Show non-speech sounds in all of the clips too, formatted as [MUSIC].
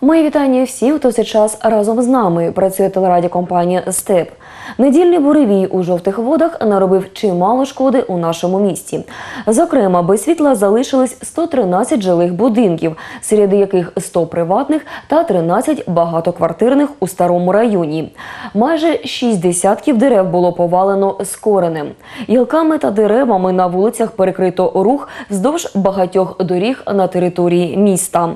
Мої вітання всім, хто цей час разом з нами працює телерадіокомпанія Степ. Недільний буревій у жовтих водах наробив чимало шкоди у нашому місті. Зокрема, без світла залишились 113 жилих будинків, серед яких 100 приватних та 13 багатоквартирних у старому районі. Майже 6 десятків дерев було повалено з коренем. Гілками та деревами на вулицях перекрито рух вздовж багатьох доріг на території міста.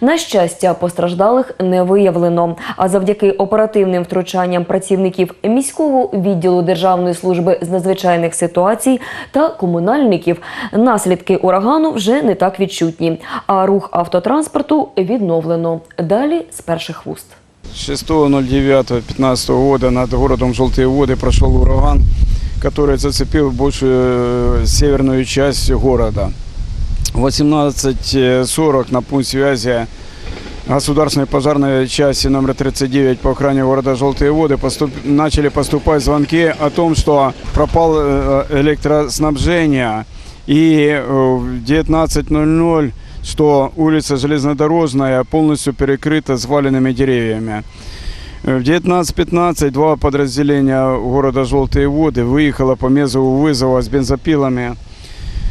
На щастя, постраждалих не виявлено. А завдяки оперативним втручанням працівників міського відділу Державної служби з надзвичайних ситуацій та комунальників наслідки урагану вже не так відчутні. А рух автотранспорту відновлено. Далі з перших вуст. 6.09.15 года над городом Желтые воды прошел ураган, который зацепил большую э, северную часть города. В 18.40 на пункт связи государственной пожарной части номер 39 по охране города Желтые воды поступ- начали поступать звонки о том, что пропало э, электроснабжение. И э, в 19.00 что улица Железнодорожная полностью перекрыта сваленными деревьями. Э, В 19.15 два подразделения города Желтые воды выехало по мезову вызова с бензопилами.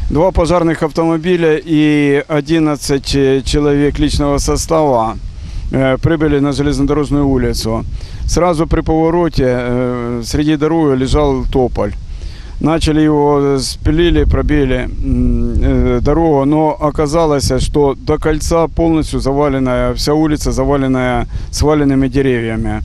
Два пожарных автомобиля и 11 э, человек личного состава э, прибыли на железнодорожную улицу. Сразу при повороте э, среди дороги лежал тополь. Начали его, спилили, пробили м, э, дорогу, но оказалось, что до кольца полностью заваленная, вся улица заваленная сваленными деревьями.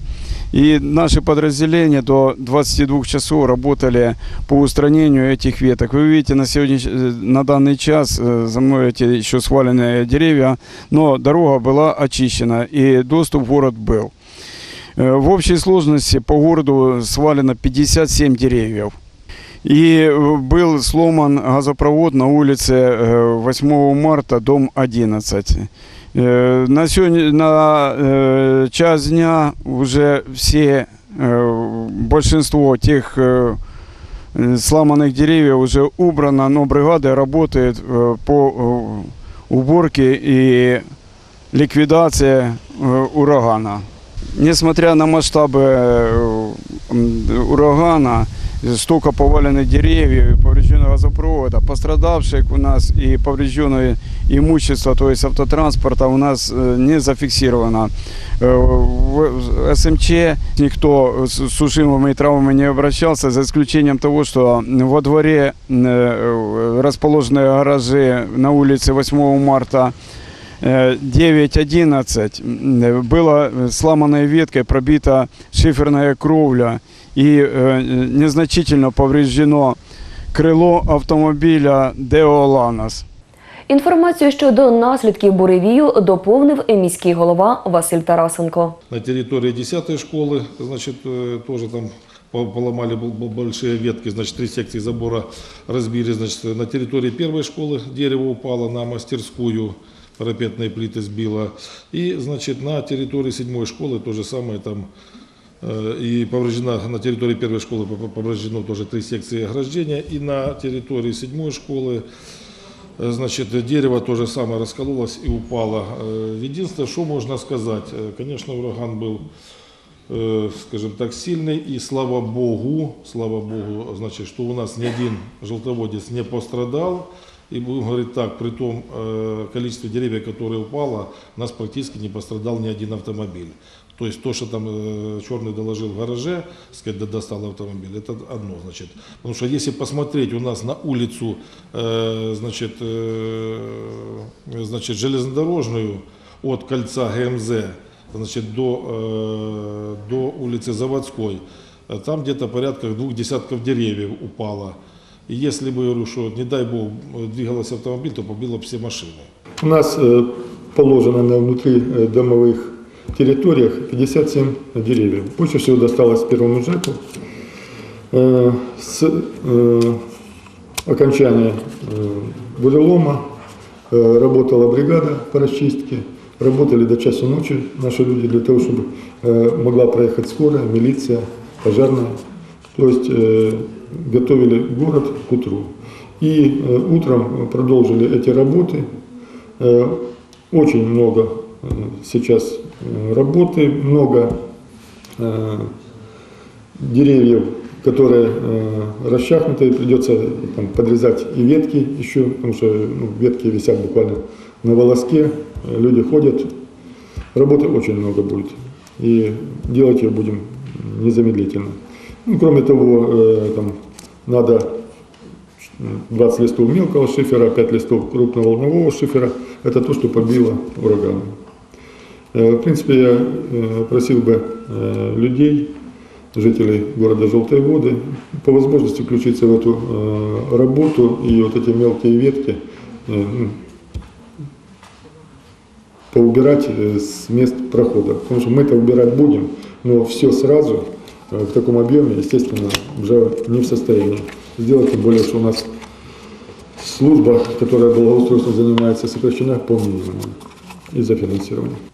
И наши подразделения до 22 часов работали по устранению этих веток. Вы видите, на, сегодняш... э, на данный час э, за мной эти еще сваленные деревья, но дорога была очищена и доступ в город был. Э, В общей сложности по городу свалено 57 деревьев. И был сломан газопровод на улице э, 8 марта, дом 11. Э, На, сегодня, на э, час дня уже все, э, большинство тех э, э, сломанных деревьев уже убрано, но бригада работает э, по э, уборке и ликвидации э, урагана. Несмотря на масштабы э, м, урагана, столько поваленных деревьев, и поврежденного газопровода, пострадавших у нас и поврежденное имущество, то есть автотранспорта у нас э, не зафиксировано. Э, В СМЧ никто с сушимыми травмами не обращался, за исключением того, что во дворе э, расположенные гаражи на улице 8 марта э, 9.11 м, была сломанной веткой пробита шиферная кровля и э, незначительно повреждено крило автомобиля Део Ланос. Інформацію щодо наслідків буревію доповнив міський голова Василь Тарасенко. На территории 10 школы, значит, э, тоже там по- поломали бл- бл- большие ветки, значит, три секции забора разбили, значит, на территории первой школы дерево упало на мастерскую, парапетные плиты сбило. И, значит, на территории седьмой школы то же самое там э, и повреждена на территории первой школы по- по- повреждено тоже три секции ограждения. И на территории седьмой школы Э, Значит, дерево то же самое раскололось и упало. Э, Единственное, что можно сказать, э, конечно, ураган был, э, скажем так, сильный, и слава богу, слава богу, значит, что у нас ни один желтоводец не пострадал. И будем говорить так, при том э, количестве деревьев, которое упало, у нас практически не пострадал ни один автомобиль. То есть то, что там э, черный доложил в гараже, сказать, да достал автомобиль, это одно, значит. Потому что если посмотреть у нас на улицу, э, значит, э, значит, железнодорожную от кольца ГМЗ, значит, до, э, до улицы Заводской, э, там где-то порядка двух десятков деревьев упало. И если бы, говорю, что, не дай бог, э, двигалась автомобиль, то побило бы все машины. У нас э, положено на внутри э, домовых территориях 57 деревьев. Больше всего досталось первому ЖЭКу. Э, С э, окончания бурелома э, работала бригада по расчистке. Работали до часу ночи наши люди для того, чтобы могла проехать скорая, милиция, пожарная. То есть готовили город к утру. И утром продолжили эти работы. Очень много сейчас э, работы, много э, деревьев, которые э, расчахнуты, придется там, подрезать и ветки еще, потому что ну, ветки висят буквально на волоске, э, люди ходят. Работы очень много будет, и делать ее будем незамедлительно. Ну, кроме того, э, там, надо 20 листов мелкого шифера, 5 листов крупноволнового шифера. Это то, что побило ураганом. Э, В принципе, я э, просил бы э, людей, жителей города Желтые Воды, по возможности включиться в эту работу и вот эти мелкие ветки ну, поубирать с мест прохода. Потому что мы это убирать будем, но все сразу в таком объеме, естественно, уже не в состоянии сделать, тем более, что у нас служба, которая благоустройством занимается, сокращена по минимуму из-за финансирования.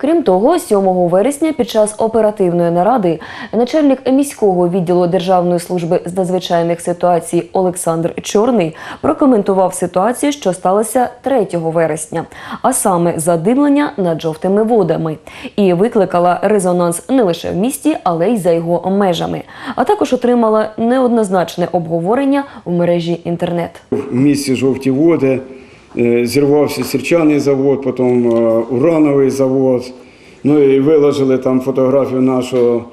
Крім того, 7 вересня під час оперативної наради начальник міського відділу Державної служби з надзвичайних ситуацій Олександр Чорний прокоментував ситуацію, що сталося 3 вересня, а саме задимлення над жовтими водами, і викликала резонанс не лише в місті, але й за його межами. А також отримала неоднозначне обговорення в мережі інтернет. В місті жовті води зірвався сірчаний завод, потім е, урановий завод. Ну і виложили там фотографію нашого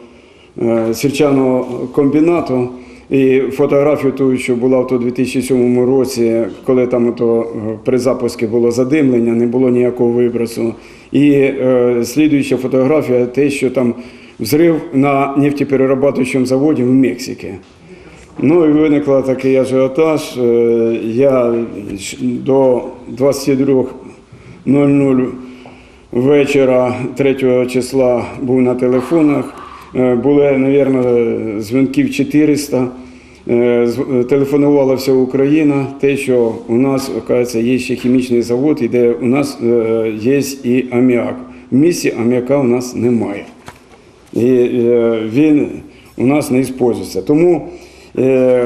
е, сірчаного комбінату. І фотографію ту, що була в 2007 році, коли там ото, е, при запуску було задимлення, не було ніякого вибросу. І е, слідуюча фотографія, те, що там взрив на нефтеперерабатуючому заводі в Мексиці. Ну і виникла такий ажіотаж. Е, Я до 22.00 вечора 3 числа був на телефонах. Е, Були, мабуть, дзвінків 400. Е, Телефонувала вся Україна. Те, що у нас, оказується, є ще хімічний завод, і де у нас є і аміак. В місті аміака у нас немає і він у нас не використовується. Тому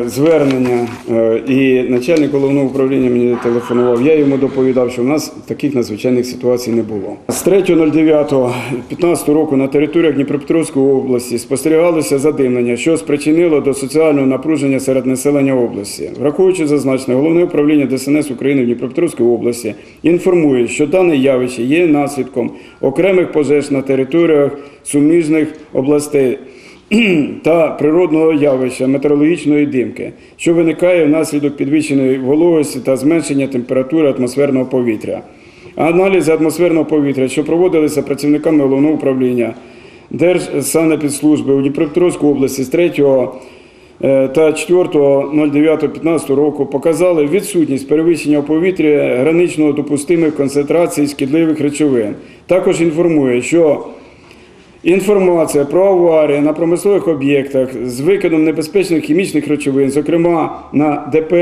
звернення е, і начальник головного управління мені телефонував. Я йому доповідав, що в нас таких надзвичайних ситуацій не було. З 3.09.15 року на територіях Дніпропетровської області спостерігалося задимлення, що спричинило до соціального напруження серед населення області. Враховуючи зазначене, головне управління ДСНС України в Дніпропетровській області інформує, що дане явище є наслідком окремих пожеж на територіях суміжних областей [CLEARS THROAT] та природного явища метеорологічної димки, що виникає внаслідок підвищеної вологості та зменшення температури атмосферного повітря. Аналізи атмосферного повітря, що проводилися працівниками головного управління Держсанепідслужби у Дніпропетровській області з 3 е, та 4.09.15 року показали відсутність перевищення у повітрі гранично допустимих концентрацій шкідливих речовин. Також інформує, що Інформація про аварії на промислових об'єктах з викидом небезпечних хімічних речовин, зокрема на ДП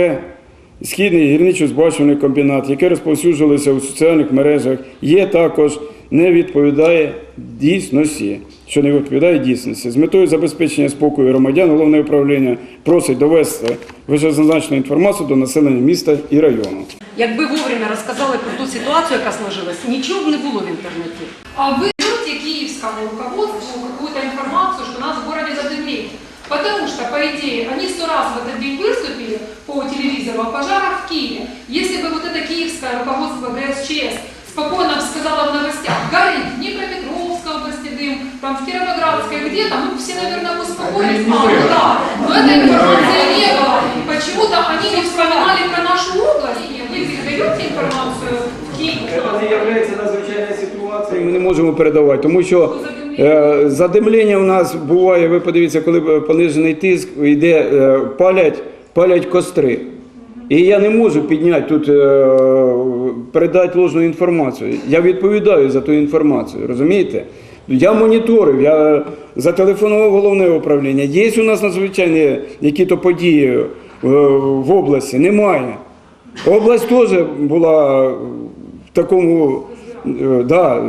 Східний гірничо-збагачувальний комбінат, яке розповсюджувалося у соціальних мережах, є також не відповідає дійсності, що не відповідає дійсності. З метою забезпечення спокою громадян головне управління просить довести вищезазначену інформацію до населення міста і району. Якби вовремя розказали про ту ситуацію, яка сложилась, нічого б не було в інтернеті. А вы даете киевскому руководству какую-то информацию, что у нас в городе задымление? Потому что, по идее, они сто раз в этот день выступили по телевизору о пожарах в Киеве. Если бы вот это киевское руководство ГСЧС спокойно сказала в новостях, горит в Днепропетровской области дым, там в Кировоградской где-то, мы бы все, наверное, бы успокоились. А, ну да, но этой информации не было. И Почему-то они не вспоминали про нашу область. И вы передаете информацию в Киев? Це не є надзвичайною ситуацією. Ми не можемо передавати, тому що е, задимлення у нас буває. Ви подивіться, коли понижений тиск, йде е, палять, палять костри. І я не можу підняти тут, е, передати ложну інформацію. Я відповідаю за ту інформацію, розумієте? Я моніторив, я зателефонував головне управління. Є у нас надзвичайні які-то події е, в області? Немає. Область теж була в такому, е, да,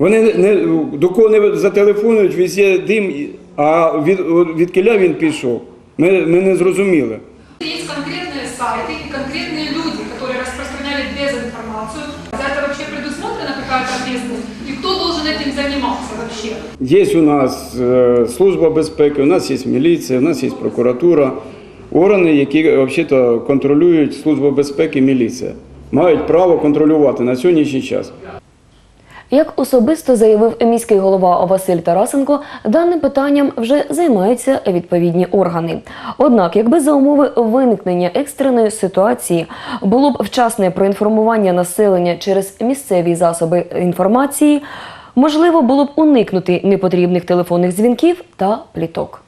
вони не- не, до кого не зателефонують, везде дим, а від, від кіля він пішов. Ми, ми не зрозуміли. Есть конкретные сайты и конкретные люди, которые распространяли дезинформацию. За это вообще предусмотрена какая-то ответственность? И кто должен этим заниматься? вообще? Є у нас е, служба безпеки, у нас є міліція, у нас є прокуратура, органи, які взагалі контролюють службу безпеки і міліція. Мають право контролювати на сьогоднішній час. Як особисто заявив міський голова Василь Тарасенко, даним питанням вже займаються відповідні органи. Однак, якби за умови виникнення екстреної ситуації було б вчасне проінформування населення через місцеві засоби інформації, можливо було б уникнути непотрібних телефонних дзвінків та пліток.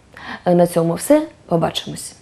На цьому все. Побачимось.